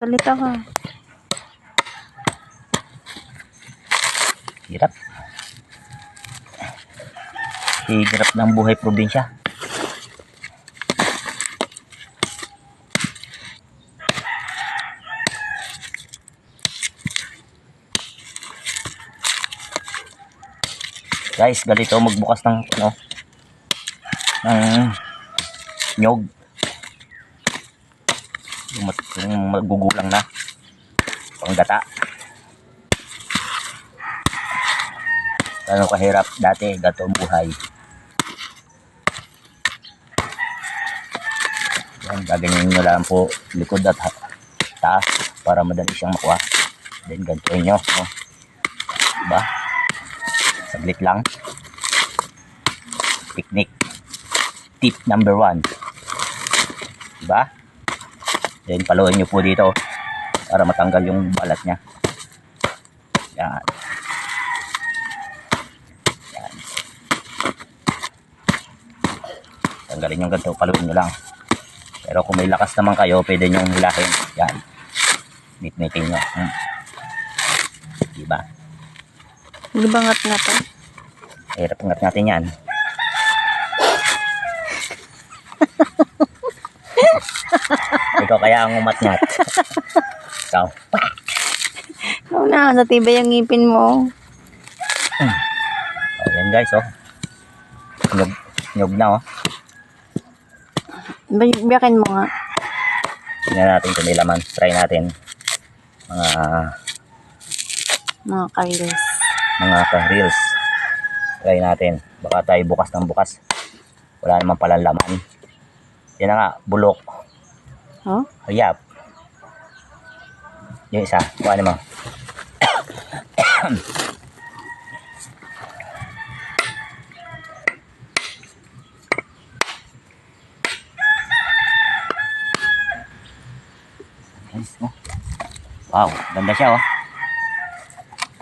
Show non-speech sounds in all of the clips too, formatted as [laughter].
Salita ka. Hirap. Hirap ng buhay probinsya. Guys, ganito magbukas ng ano ng nyog. Yung, mat- magugulang na panggata. Ano kahirap dati, gato buhay. Yan, gaganyan nyo lang po likod at taas para madali siyang makuha. Then ganito nyo. No? Diba? Saglit lang. Technique. Tip number one. Diba? Then paluin nyo po dito para matanggal yung balat niya. Yan. tanggalin yung ganito, paluin nyo lang. Pero kung may lakas naman kayo, pwede nyo hilahin. Yan. Nit-nitin nyo. Hmm. Diba? Di ba ngat nga to? Hirap ngat natin yan. Ikaw kaya ang umatngat. Ikaw. Oo na, sa tibay ang ngipin mo. O, yan guys, oh. Nyog, nyog na, oh. Bi- Biyakin mo nga. Tingnan natin kung may laman. Try natin. Mga, Mga kailis. mga ka-reels. Try natin. Baka tayo bukas ng bukas. Wala naman pala laman. Yan na nga, bulok. Oh? Hayap. Yung isa, kuha mo. Wow, ganda siya oh.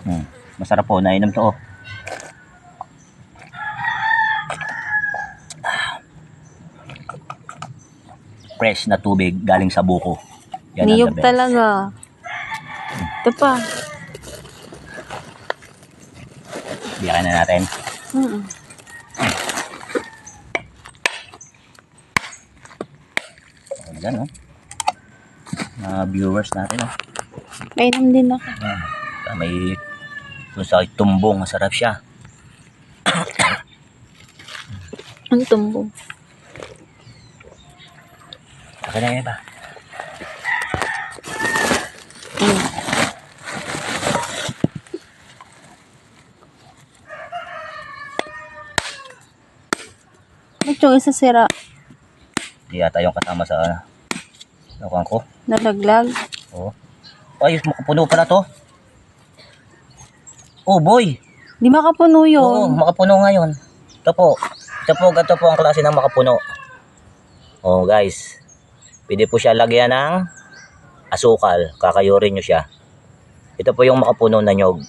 Hmm, masarap po, nainom to oh. Fresh na tubig galing sa buko. Yan Niyog talaga. Ito pa. Biyakan na natin. Mm Ayan, oh. Mga viewers natin, oh. Kainom din ako. Ayan. Ah, May kung sa tumbong, masarap siya. Ang tumbo. Akin na yan ba? Ba't yung isa sira? Hindi yata yung kasama sa ano. Ko. Nalaglag? Oo. Ay, makapuno pala to. Oh, boy. Di makapuno Oo, yun. makapuno ngayon. Ito po. Ito po, ganito po ang klase ng makapuno. Oh, guys. Pwede po siya lagyan ng asukal. Kakayurin nyo siya. Ito po yung makapuno na nyog.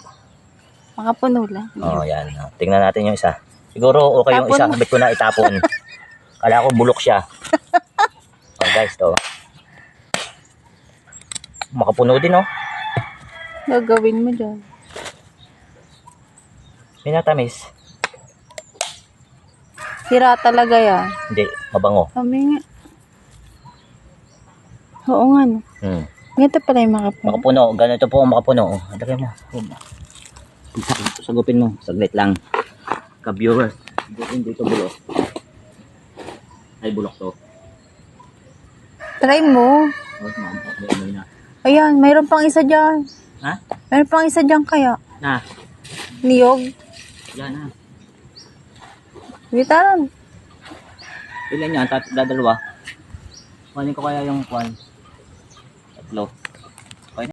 Makapuno lang. Oh, yan. Tingnan natin yung isa. Siguro okay yung Tapon isa. mo. Ko na itapon? [laughs] Kala ko bulok siya. [laughs] Oh, guys, to. Makapuno din, oh. Gagawin mo dyan. May natamis. Sira talaga yan. Hindi, mabango. Kami nga. Oo nga no. Hmm. Ganito pala yung makapuno. Makapuno. Ganito po ang makapuno. Oh, lagay mo. Sagupin mo. Saglit lang. Ka-viewers. Sagupin dito bulok. Ay, bulok to. Try mo. Ayan, mayroon pang isa dyan. Ha? Mayroon pang isa dyan kaya. Na. Niyog. Yan na. Bitan. Ilan yan? Tat dadalawa. Kunin ko kaya yung kwan. Tatlo.